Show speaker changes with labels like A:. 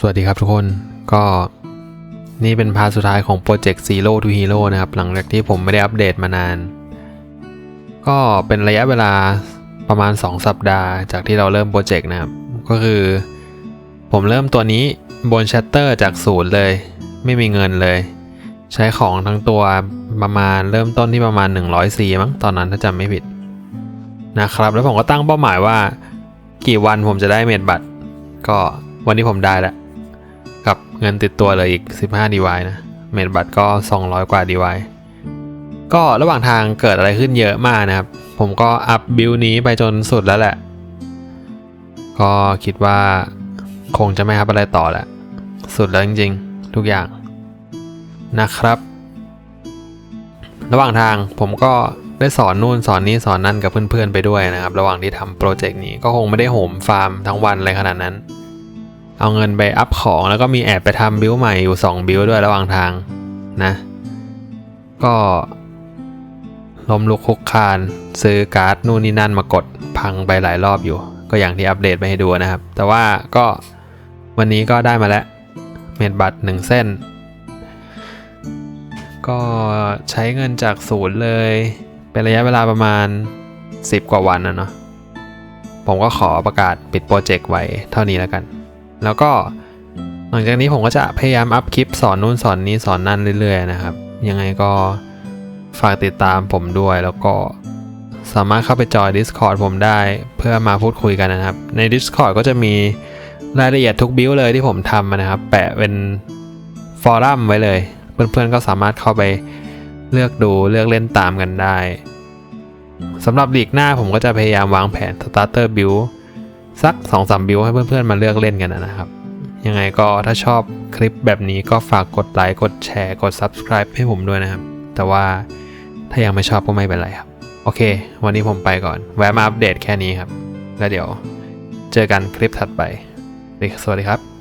A: สวัสดีครับทุกคนก็นี่เป็นพาร์ทสุดท้ายของโปรเจกต์ Zero to Hero นะครับ หลังจากที่ผมไม่ได้อัปเดตมานาน ก็เป็นระยะเวลาประมาณ 2 สัปดาห์จากที่เราเริ่มโปรเจกต์นะครับ ก็คือ ผมเริ่มตัวนี้บนชัตเตอร์จากศูนย์เลย ไม่มีเงินเลย ใช้ของทั้งตัวประมาณเริ่มต้นที่ประมาณ 100มั้งตอนนั้นถ้าจำไม่ผิดนะครับ แล้วผมก็ตั้งเป้าหมายว่า กี่วันผมจะได้เมดบัตรก็วันนี้ผมได้แล้ว กับเงินติดตัวเลยอีก 15ดีวนะ เมดบัตรก็ 200 กว่าดีวก็ระหว่างทางเกิดอะไรขึ้นเยอะมากนะครับ ผมก็อัพบิลนี้ไปจนสุดแล้วแหละ ก็คิดว่าคงจะไม่อัพอะไรต่อแล้ว สุดแล้วจริงๆ ทุกอย่างนะครับ ระหว่างทางผมก็ได้สอนนู่นสอนนี้สอนนั่นกับเพื่อนๆไปด้วยนะครับ ระหว่างที่ทำโปรเจกต์นี้ก็คงไม่ได้โหมฟาร์มทั้งวันเลยขนาดนั้น เอาเงินไปอัพของแล้วก็มีแอบไปทำบิลใหม่อยู่ 2 บิลด้วยระหว่างทางนะ ก็ล้มลุกคุกคาน ซื้อการ์ดนู่นนี่นั่นมากดพังไปหลายรอบอยู่ ก็อย่างที่อัปเดตไปให้ดูนะครับ แต่ว่าก็วันนี้ก็ได้มาแล้ว เมดบัตรหนึ่งเส้น ก็ใช้เงินจากศูนย์เลย เป็นระยะเวลาประมาณ 10 กว่าวันนะเนาะผมก็ขอประกาศปิดโปรเจกต์ไว้เท่านี้แล้วกัน แล้วก็หลังจากนี้ผมก็จะพยายามอัพคลิปสอนนู่นสอนนี้สอนนั่นเรื่อยๆนะครับ ยังไงก็ฝากติดตามผมด้วยแล้วก็สามารถเข้าไปจอย Discord ผมได้เพื่อมาพูดคุยกันนะครับ ใน Discord ก็จะมีรายละเอียดทุกบิลเลยที่ผมทำนะครับ แปะเป็นฟอรัมไว้เลย เพื่อนๆก็สามารถเข้าไปเลือกดูเลือกเล่นตามกันได้สำหรับหลีกหน้าผมก็จะพยายามวางแผน Starter Build สัก2อสบิวให้เพื่อนๆมาเลือกเล่นกันนะครับ ยังไงก็ถ้าชอบคลิปแบบนี้ก็ฝากกดไลค์กดแชร์กด Subscribe ให้ผมด้วยนะครับ แต่ว่าถ้ายังไม่ชอบก็ไม่เป็นไรครับ โอเค วันนี้ผมไปก่อน แวะมาอัปเดตแค่นี้ครับ แล้วเดี๋ยวเจอกันคลิปถัดไป สวัสดีครับ